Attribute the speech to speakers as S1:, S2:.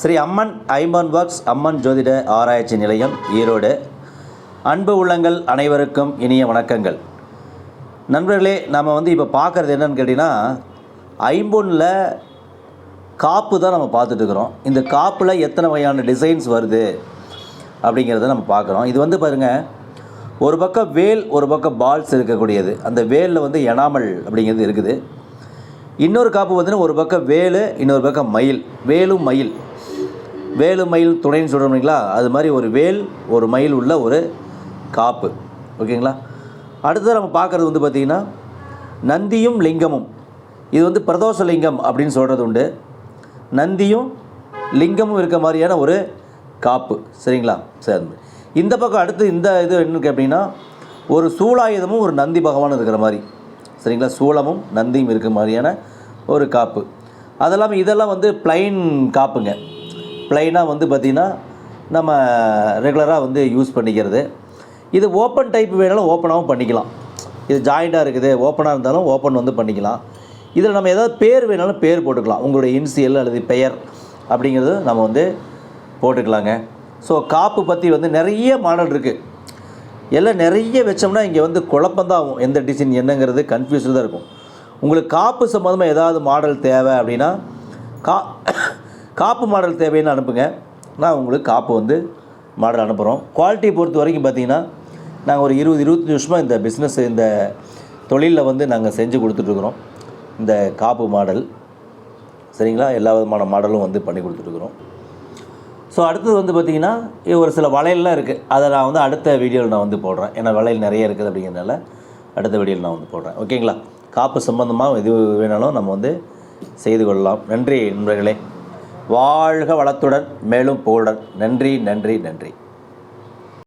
S1: ஸ்ரீ அம்மன் ஐம்பன் works அம்மன் ஜோதிட ஆராய்ச்சி நிலையம் ஈரோடு. அன்பு உள்ளங்கள் அனைவருக்கும் இனிய வணக்கங்கள். நண்பர்களே நாம் வந்து இப்போ பார்க்குறது என்னன்னு கேட்டிங்கன்னா ஐம்பொன்னில் காப்பு தான் நம்ம பார்த்துட்டுருக்குறோம் இந்த காப்பில் எத்தனை வகையான டிசைன்ஸ் வருது அப்படிங்கிறத நம்ம பார்க்குறோம். இது வந்து பாருங்கள் ஒரு பக்கம் வேல் ஒரு பக்கம் பால்ஸ் இருக்கக்கூடியது. அந்த வேலில் வந்து எனாமல் அப்படிங்கிறது இருக்குது. இன்னொரு காப்பு பார்த்தீங்கன்னா ஒரு பக்கம் வேலு இன்னொரு பக்கம் மயில். வேலும் மயில். வேலு மயில் துணைன்னு சொல்கிறோம்ங்களா அது மாதிரி ஒரு வேல் ஒரு மயில் உள்ள ஒரு காப்பு. ஓகேங்களா? அடுத்தது நம்ம பார்க்குறது வந்து பார்த்திங்கன்னா நந்தியும் லிங்கமும். இது வந்து பிரதோஷ லிங்கம் அப்படின்னு சொல்கிறது உண்டு. நந்தியும் லிங்கமும் இருக்க மாதிரியான ஒரு காப்பு. சரிங்களா? சரி. இந்த பக்கம் அடுத்து இந்த இது என்னன்னு அப்படின்னா ஒரு சூலாயுதமும் ஒரு நந்தி பகவான் இருக்கிற மாதிரி. சரிங்களா? சூளமும் நந்தியும் இருக்க மாதிரியான ஒரு காப்பு. அதெல்லாம் இதெல்லாம் வந்து பிளைன் காப்புங்க. ப்ளைனாக வந்து பார்த்திங்கன்னா நம்ம ரெகுலராக வந்து யூஸ் பண்ணிக்கிறது. இது ஓப்பன் டைப் வேணாலும் ஓப்பனாகவும் பண்ணிக்கலாம். இது ஜாயிண்ட்டாக இருக்குது ஓப்பனாக இருந்தாலும் ஓப்பன் வந்து பண்ணிக்கலாம். இதில் நம்ம ஏதாவது பேர் வேணாலும் பேர் போட்டுக்கலாம். உங்களுடைய இன்சியல் அல்லது பெயர் அப்படிங்கிறது நம்ம வந்து போட்டுக்கலாங்க. ஸோ காப்பு பற்றி வந்து நிறைய மாடல் இருக்குது எல்லாம் நிறைய வச்சோம்னா இங்கே வந்து குழப்பந்தான் ஆகும் எந்த டிசைன் என்னங்கிறது கன்ஃபியூஸ்டு தான் இருக்கும். உங்களுக்கு காப்பு சம்மந்தமாக ஏதாவது மாடல் தேவை அப்படின்னா கா காப்பு மாடல் தேவைன்னு அனுப்புங்க. நான் உங்களுக்கு காப்பு வந்து மாடல் அனுப்புகிறோம் குவாலிட்டியை பொறுத்த வரைக்கும் பார்த்தீங்கன்னா நாங்கள் ஒரு இருபது இருபத்தஞ்சி வருஷமாக இந்த பிஸ்னஸ் இந்த தொழிலில் வந்து நாங்கள் செஞ்சு கொடுத்துட்ருக்குறோம் இந்த காப்பு மாடல். சரிங்களா? எல்லா விதமான மாடலும் வந்து பண்ணி கொடுத்துட்ருக்குறோம் ஸோ அடுத்தது வந்து பார்த்திங்கன்னா இது ஒரு சில வளையல்லாம் இருக்குது அதை நான் வந்து அடுத்த வீடியோவில் நான் வந்து போடுறேன். ஏன்னா வளையல் நிறைய இருக்குது அப்படிங்கிறதுனால அடுத்த வீடியோவில் நான் வந்து போடுறேன். ஓகேங்களா காப்பு சம்மந்தமாக எது வேணாலும் நம்ம வந்து செய்து கொள்ளலாம். நன்றி நண்பர்களே. வாழ்க வளத்துடன் மேலும் புகழுடன். நன்றி நன்றி நன்றி.